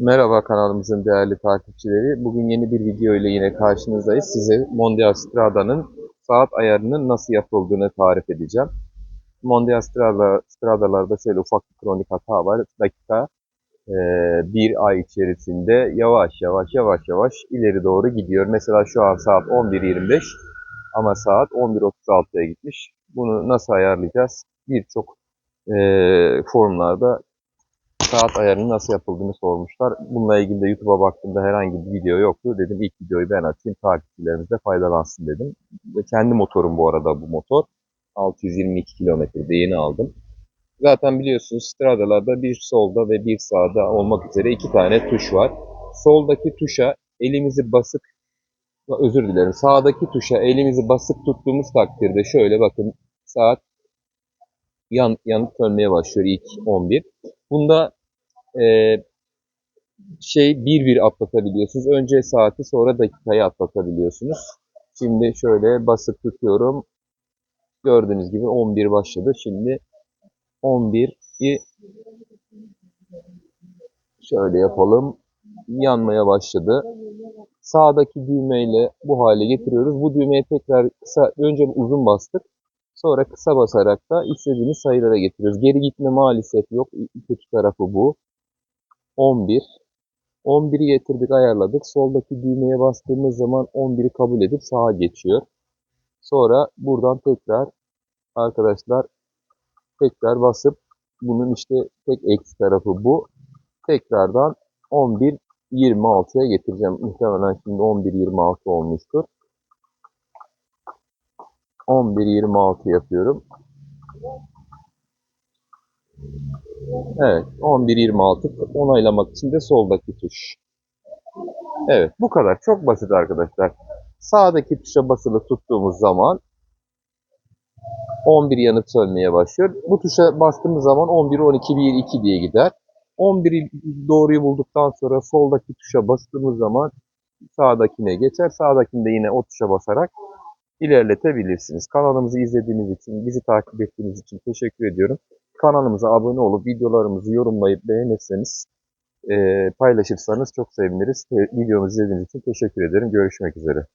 Merhaba kanalımızın değerli takipçileri. Bugün yeni bir video ile yine karşınızdayız. Size Mondial Strada'nın saat ayarının nasıl yapıldığını tarif edeceğim. Mondial Strada, Strada'larda şöyle ufak bir kronik hata var. Dakika e, bir ay içerisinde yavaş yavaş yavaş yavaş ileri doğru gidiyor. Mesela şu an saat 11.25 ama saat 11.36'ya gitmiş. Bunu nasıl ayarlayacağız? Birçok e, forumlarda saat ayarının nasıl yapıldığını sormuşlar. Bununla ilgili de YouTube'a baktığımda herhangi bir video yoktu. Dedim ilk videoyu ben açayım, takipçilerimiz de faydalansın dedim. Ve kendi motorum bu arada bu motor. 622 kilometrede yeni aldım. Zaten biliyorsunuz stradalarda bir solda ve bir sağda olmak üzere iki tane tuş var. Soldaki tuşa elimizi basıp özür dilerim. Sağdaki tuşa elimizi basıp tuttuğumuz takdirde şöyle bakın saat yan, yanıp sönmeye başlıyor ilk 11. Bunda e, şey bir bir atlatabiliyorsunuz. Önce saati sonra dakikayı atlatabiliyorsunuz. Şimdi şöyle basıp tutuyorum. Gördüğünüz gibi 11 başladı. Şimdi 11'i şöyle yapalım. Yanmaya başladı. Sağdaki düğmeyle bu hale getiriyoruz. Bu düğmeye tekrar kısa, önce uzun bastık. Sonra kısa basarak da istediğimiz sayılara getiriyoruz. Geri gitme maalesef yok. Kötü tarafı bu. 11. 11'i getirdik ayarladık. Soldaki düğmeye bastığımız zaman 11'i kabul edip sağa geçiyor. Sonra buradan tekrar arkadaşlar tekrar basıp bunun işte tek eksi tarafı bu. Tekrardan 11 26'ya getireceğim. Muhtemelen şimdi 11 26 olmuştur. 11 26 yapıyorum. Evet, 11.26 onaylamak için de soldaki tuş. Evet, bu kadar. Çok basit arkadaşlar. Sağdaki tuşa basılı tuttuğumuz zaman 11 yanıp sönmeye başlıyor. Bu tuşa bastığımız zaman 11, 12, 1, 2 diye gider. 11'i doğruyu bulduktan sonra soldaki tuşa bastığımız zaman sağdakine geçer. Sağdakinde yine o tuşa basarak ilerletebilirsiniz. Kanalımızı izlediğiniz için, bizi takip ettiğiniz için teşekkür ediyorum. Kanalımıza abone olup videolarımızı yorumlayıp beğenirseniz, paylaşırsanız çok seviniriz. Videomuzu izlediğiniz için teşekkür ederim. Görüşmek üzere.